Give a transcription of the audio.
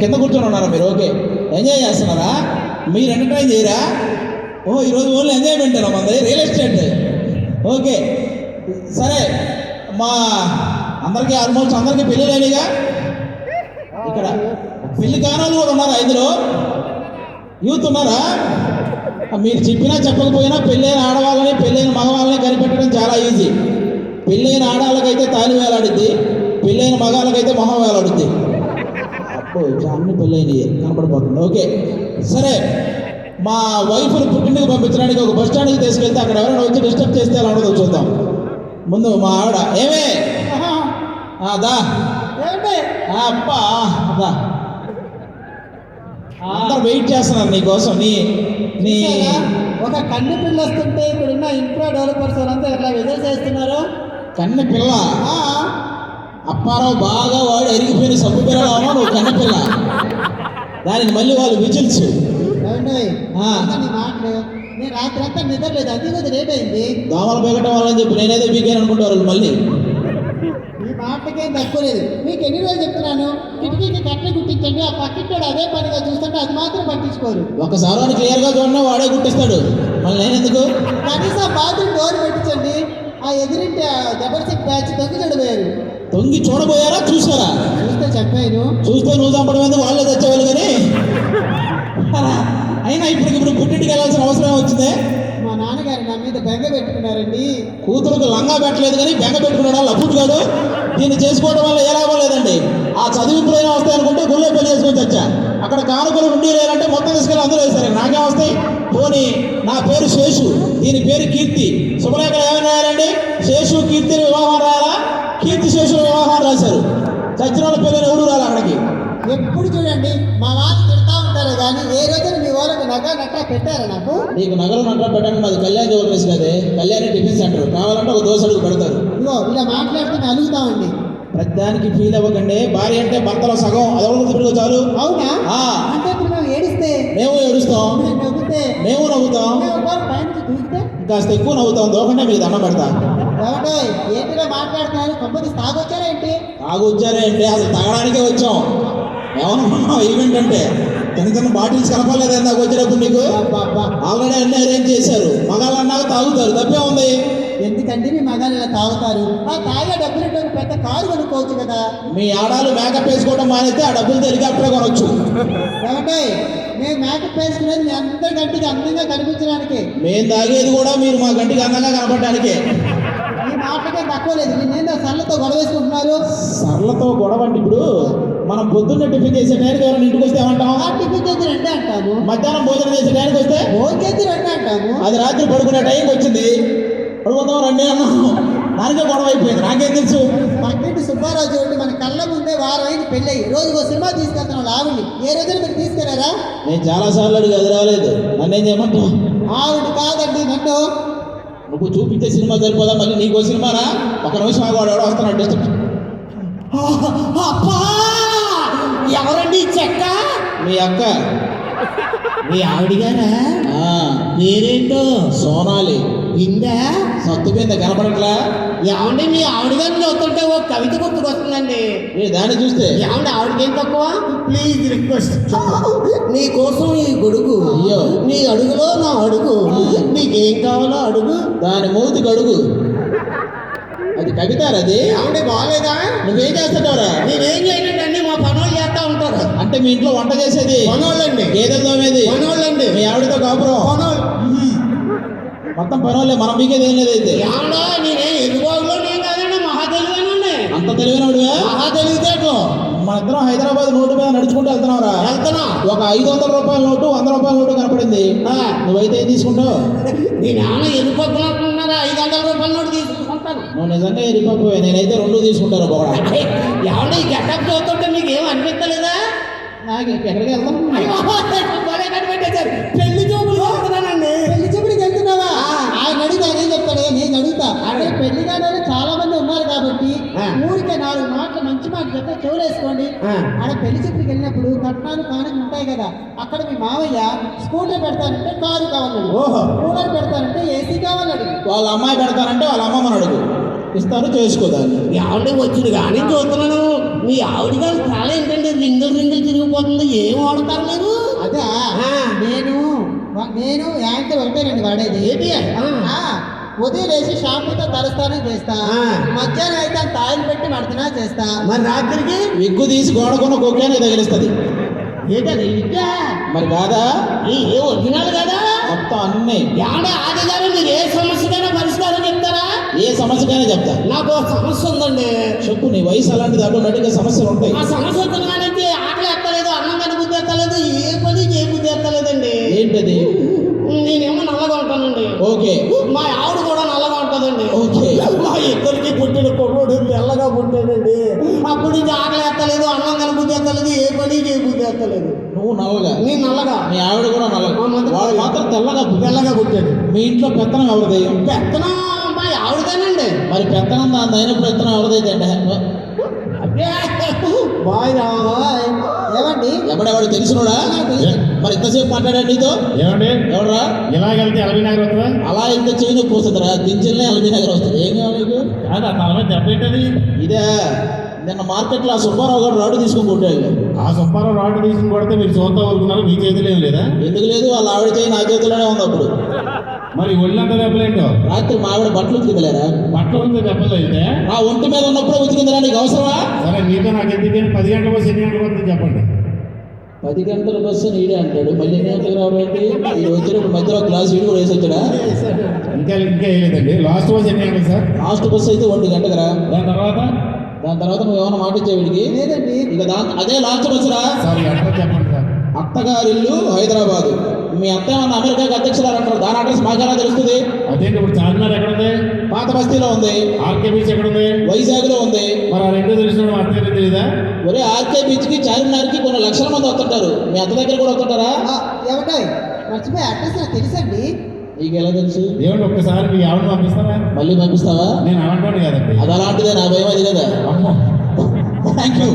కింద కూర్చొని ఉన్నారా మీరు? ఓకే. ఎంజాయ్ చేస్తున్నారా? మీరు ఎంటర్టైన్ చేయరా? ఓ ఈరోజు ఓన్లీ ఎంజాయ్మెంట్ మంది. Real estate okay. సరే. మా అందరికీ ఆల్మోస్ట్ అందరికీ పెళ్ళి లేనిగా ఇక్కడ పెళ్ళి కానాలు కూడా ఉన్నారా ఐదులో యూత్ ఉన్నారా? మీరు చెప్పినా చెప్పకపోయినా పెళ్ళైన ఆడవాళ్ళని పెళ్ళైన మగవాళ్ళని కనిపెట్టడం చాలా ఈజీ పెళ్ళైన ఆడవాళ్ళకైతే తాలి వేలాడుద్ది. పెళ్ళైన మగాళ్ళకైతే మొహం వేలాడుద్ది. అన్ని పెళ్ళైనవి కనపడిపోతుంది ఓకే. సరే. మా వైఫ్ని పుట్టింటికి పంపించడానికి ఒక బస్ స్టాండ్కి తీసుకెళ్తే అక్కడ ఎవరైనా వచ్చి డిస్టర్బ్ చేస్తే ఎలా ఉండదో చూద్దాం. ముందు మా ఆవిడ. ఏమే? దా. అబ్బా దా. అందరు వెయిట్ చేస్తున్నారు నీ కోసం. నీ నీ ఒక కన్ను పిల్ల వస్తుంటే ఇప్పుడున్న ఇన్ఫ్రా డెవలపర్స్ అంతా ఎట్లా విజయ్ చేస్తున్నారు? కన్న పిల్ల? అప్పారావు బాగా వాడు ఎరిగిపోయిన సబ్బు పిల్లలామో నువ్వు కన్న పిల్ల దానికి మళ్ళీ వాళ్ళు విజిల్స్. నేను రాత్రి అంతా నిద్రలేదు అది కొద్ది లేట్ అయింది దోమలు పెరగటం వల్ల చెప్పి నేనేదో వీకెన్ అనుకుంటారు వాళ్ళు మళ్ళీ. ఈ మాటకేం తక్కువ లేదు. మీకు ఎన్ని రోజులు చెప్తున్నాను? కిటికీకి కట్టె గుట్టించండి ఆ పక్కింటోడు అదే పనిగా చూస్తుంటే అది మాత్రం పట్టించుకోరు. ఒకసారి వాడిని క్లియర్గా చూడడం వాడే గుర్తిస్తాడు మళ్ళీ నేనెందుకు? కనీసం బాత్రూమ్ డోర్ పెట్టించండి. ఆ ఎదురింటి జబర్దస్త్ బ్యాచ్ తొక్కి చెడిపోయారు. తొంగి చూడబోయారా? చూసారా చూస్తే చెప్పాను. చూస్తే నువ్వు చంపడం ఎందుకు వాళ్ళే తెచ్చేవాళ్ళు కానీ. అయినా ఇప్పుడు ఇప్పుడు పుట్టింటికి వెళ్ళాల్సిన అవసరం వచ్చిందే మా నాన్నగారు నా మీద బెంగ పెట్టుకున్నారండి. కూతురుకు లంగా పెట్టలేదు కానీ బెంగ పెట్టుకున్నాడు? లప్పుగాడు దీన్ని చేసుకోవడం వల్ల ఏ లాభం లేదండి. ఆ చదివింపులైనా వస్తాయి అనుకుంటే గుళ్ళో పెళ్ళి చేసుకొని వచ్చా అక్కడ కానుకలు ఉండి లేదంటే మొత్తం తీసుకెళ్ళి అందరూ వేశారు నాకేం వస్తాయి పోనీ నా పేరు శేషు. దీని పేరు కీర్తి. శుభలేఖ ఏమైనా రాయాలండి? శేషు కీర్తి వివాహం రాయాలా? కీర్తి శేషు వివాహం రాశారు. చచ్చిన వాళ్ళ పిల్లలు ఎవరు రాలి అక్కడికి? ఎప్పుడు చూడండి మా వాళ్ళు తిడతా ఉంటారు కానీ ఏ రోజున మీ వాళ్ళకి నగ నట్ట పెట్టారా నాకు? నీకు నగలు నట్ర పెట్టండి మాది కళ్యాణ్ జ్యువెలరీస్ కదే కళ్యాణి టిఫిన్ సెంటర్. కావాలంటే ఒక దోశ అడుగు పెడతారు. ఇగో ఇలా మాట్లాడితే అలుగుతామండి ప్రతిదానికి ఫీల్ అవ్వకండి. భార్య అంటే భర్తలో సగం. అదొకటి తిరుగుతూ చాలు. అవునా. అంటే ఇప్పుడు మేము ఏడిస్తే? మేము ఏడుస్తాం. మేము నవ్వుతే. మేము నవ్వుతాం కాస్త ఎక్కువ నవ్వుతాం. దోకంటే మీకు దండం పెడతా. ఏమంటే ఏంటిలో మాట్లాడుతున్నారు? కంపెనీ తాగొచ్చారా ఏంటి? తాగొచ్చారే అంటే అసలు తాగడానికే వచ్చాం. ఏమన్నా ఈవెంట్ అంటే చిన్న చిన్న బాటిల్స్ కనపడలేదు నాకు వచ్చేటప్పుడు నీకు. ఆల్రెడీ అన్ని అరేంజ్ చేశారు. మగాళ్ళు అన్నాక తాగుతారు తప్పే ఉంది. ఎందుకంటే మీ మగాళ్ళు ఇలా తాగుతారు? ఆ తాగే డబ్బులు పెద్ద కారు కొనుక్కోవచ్చు కదా. మీ ఆడాలు మేకప్ వేసుకోవడం మానేస్తే ఆ డబ్బులతో హెలికాప్టర్ కొనొచ్చు. ఏమంటే మేము మేకప్ వేసుకునేది మీ అందరి కంటికి అందంగా కనిపించడానికి. మేము తాగేది కూడా మీరు మా గంటికి అందంగా కనపడడానికే. మాటలకే తక్కువ లేదు. నేనేందో సర్లతో గొడవ వేసుకుంటున్నారు? సర్లతో గొడవ అంటే ఇప్పుడు మనం పొద్దున్న టిఫిన్ చేసే టైంకి ఎవరైనా ఇంటికి వస్తే ఏమంటాం ఆ టిఫిన్ చేసి రెండే అంటాము. మధ్యాహ్నం భోజనం చేసే టైంకి వస్తే? భోజనం చేసి రెండే అంటాము. అది రాత్రి పడుకునే టైంకి వచ్చింది. పడుకుందాం రండి అన్నాను దానికే గొడవ అయిపోయింది. నాకేం తెలుసు? పక్కింటి సుబ్బారావు చూడండి మన కళ్ళ ముందే వారం అయింది పెళ్ళి అయ్యి. రోజు ఒక సినిమా తీసుకెళ్తున్నాం ఆవిడ్ని ఏ రోజున మీరు తీసుకెళ్ళారా? నేను చాలా సార్లు అడిగి అది రాలేదు. నన్ను ఏం చేయమంటావు? ఆవిడ కాదండి నన్ను నువ్వు చూపించే సినిమా సరిపోదా? మళ్ళీ నీకో సినిమానా? ఒక నిమిషం వాడు ఎవడో వస్తున్నాడు అబ్బా ఎవరండి చెక్క? మీ అక్క. మీ ఆవిడగారా ఆ, పేరేంటో? సోనాలి. సత్తు మీద కనపడట్లా? ఏమండి మీ ఆవిడ గారిని చదువుతుంటే ఓ కవిత గుర్తుకొస్తుందండి ఏ దాన్ని చూస్తే? ఏమండి ఆవిడకేం తక్కువ? ప్లీజ్ రిక్వెస్ట్ నీ కోసం ఈ గొడుగు అయ్యో. నీ అడుగులో నా అడుగు నీకేం కావాలో అడుగు. దాని మూతికి అడుగు అది కవితారా అది. ఏమండి బాగాలేదా? నువ్వేం చేస్తాడవరా నేనేం చేయనండి మా పనులు చేస్తా ఉంటారు. అంటే మీ ఇంట్లో వంట చేసేది? పనోళ్ళండి గేదెలు తోమేది? పనోళ్ళండి మీ ఆవిడతో కాపురం? పనోళ్ళు మొత్తం పనులే మనం మీకేది ఏం లేదు అయితే ఏమన్నా నేనే ఎదుగుబాబులో నేను కాదండి మహా తెలివైన అంత తెలివినవుడువే? మహా తెలివితేటలు మన ఇద్దరం హైదరాబాద్ రోడ్డు మీద నడుచుకుంటూ వెళ్తున్నావురా. వెళ్తున్నా. ఒక ఐదు వందల రూపాయల నోటు వంద రూపాయల నోటు కనపడింది. నువ్వైతే ఏం తీసుకుంటావు? నేను ఏమన్నా ఎదుగుపడుతున్నట్టున్నారా ఐదు వందల రూపాయల నోటు తీసుకుంటాను. నువ్వు నిజంగా ఎరిపోయి నేనైతే రెండు తీసుకుంటాను ఒకడ ఏమన్నా ఈ గెటప్ చూస్తుంటే మీకు ఏం అనిపించలేదా నాకు ఎక్కడికి వెళ్తాను చెవులు వేసుకోండి ఆడ పెళ్ళి చూపులకు వెళ్ళినప్పుడు కట్నాలు కానుకలు ఉంటాయి కదా అక్కడ మీ మావయ్య స్కూటర్ పెడతానంటే కారు కావాలన్నాడు ఓహో. కూలర్ పెడతానంటే ఏసీ కావాలన్నాడు వాళ్ళ అమ్మాయి పెడతానంటే వాళ్ళ అమ్మమ్మని అడుగు. ఇస్తారు చేసుకోదాన్ని ఆవిడ వచ్చింది కానీ చూస్తున్నాను మీ ఆవిడ గారు చాలా ఏంటంటే రింగులు రింగులు తిరిగి తిరిగిపోతుంది. ఏం వాడతారు మీరు? అదే ఆ. నేను నేను యాంకర్ ఒకటేనండి వాడేది. ఏంటి ఉదయం లేచి షాంపూతో తలస్నానం చేస్తా. మధ్యాహ్నం అయితే తాయిలు పెట్టి మడతనా చేస్తా. మరి రాత్రికి విగ్గు తీసి గోడకున్న కుక్కానికి తగిలిస్తుంది. ఏంటది? మరి కాదా? ఈ ఏ ఒరిజినల్ కదా? మొత్తం అన్నీ. ఏమంటే ఆది గారు మీరు ఏ సమస్యకైనా పరిష్కారం చెప్తారా? ఏ సమస్యకైనా చెప్తా. నాకు ఒక సమస్య ఉందండి. చెప్పు నీ వయసు అలాంటిది ఆటోమేటిక్గా సమస్యలు ఉంటాయి. ఆ సమస్య కానీ ఆకలి ఎత్తలేదు అన్నం కానీ బుద్ధి ఎత్తలేదు ఏ పని చేయ బుద్ధి ఎత్తలేదండి. ఏంటది? నేనేమో నల్లగా ఉంటానండి. ఓకే. మా పుట్టాడండి అప్పటి నుంచి ఆకలి ఎత్తలేదు అన్నం ఎత్తలేదు ఏ పని చేయ బుద్ధి ఎత్తలేదు. నువ్వు నల్లగా. నేను నల్లగా. మీ ఆవిడ కూడా నల్లగా. వాడు మాత్రం తెల్లగా. తెల్లగా పుట్టాడు. మీ ఇంట్లో పెత్తనం ఎవరిది? పెత్తనం మా ఆవిడదేనండి. మరి పెత్తనం దాని అయినప్పుడు పెత్తనం ఎవరిదైతే ఏమండి ఎవడెవడు తెలిసినోడా? మరి ఇంతసేపు మాట్లాడాడు నీతో? ఏమండి ఎవడరా? ఇలాగెళ్తే ఎలవి నగర్ వస్తుందా? అలా ఇంత చేయి నొప్పి వస్తుందిరా. దించెల్నే ఎల్బీ నగర్ వస్తుంది. ఏం కావాలి నీకు? కాదు తల దెబ్బ ఏంటది ఇదే నిన్న మార్కెట్లో ఆ సుబ్బారావు గారు రాడు తీసుకొని కొట్టాడు. ఆ సుబ్బారావు రాడ్ తీసుకుని కొడితే మీరు చూస్తా ఊరుకున్నారు మీ చేతిలో ఏం లేదా? ఎందుకు లేదు? వాళ్ళ ఆవిడ చేయి నా చేతిలోనే ఉంది అప్పుడు. మరి ఒళ్ళంతా దెబ్బలేంటో? రాత్రి మా ఆవిడ బట్టలు ఉతికిందిలేరా బట్టలు ఉంటే దెబ్బలు అయితే? నా ఒంటి మీద ఉన్నప్పుడే ఉతికిందిరా నీకు అవసరమా? సరే మీతో నాకు ఎందుకని పది గంటల బస్సు ఎన్ని గంటలకు వస్తుంది చెప్పండి. పది గంటల బస్సు నీడే అంటాడు. మళ్ళీ ఎన్ని గంటలకు రావడం ఏంటి? ఈ వచ్చినప్పుడు మధ్యలో గ్లాస్ ఈడు కూడా వేసి వచ్చాడా ఇంకా ఇంకా వేయలేదండి. లాస్ట్ బస్సు ఎన్ని గంటలకు సార్? లాస్ట్ బస్సు అయితే ఒంటి గంటకు రా. దాని తర్వాత? దాని తర్వాత నువ్వు ఏమైనా మాట ఇచ్చావు వీడికి? లేదండి. ఇక దాని అదే లాస్ట్ బస్సు రా సార్ చెప్పండి సార్. అత్తగారిల్లు హైదరాబాదు. మీ అత్త ఏమన్నా అమెరికాకి అధ్యక్షులు అంటారు దాని అడ్రస్ మాకెలా తెలుస్తుంది? అదేంటి ఇప్పుడు చార్మినార్ ఎక్కడ ఉంది పాత బస్తీలో ఉంది. ఆర్కే బీచ్ ఎక్కడ ఉంది వైజాగ్లో ఉంది. మరి ఆ రెండు తెలిసిన మా తెలియదా ఒరే ఆర్కే బీచ్కి చార్మినార్కి కొన్ని లక్షల మంది వస్తుంటారు. మీ అత్త దగ్గర కూడా వస్తుంటారా? ఏమంటాయి మర్చిపోయి అడ్రస్ నాకు తెలుసండి. నీకు ఎలా తెలుసు? ఏమండి ఒక్కసారి మీ ఆవిడని పంపిస్తారా మళ్ళీ పంపిస్తావా? నేను అలాంటి కదండి. అది అలాంటిదే నా భయం అది కదా. అమ్మో. Thank you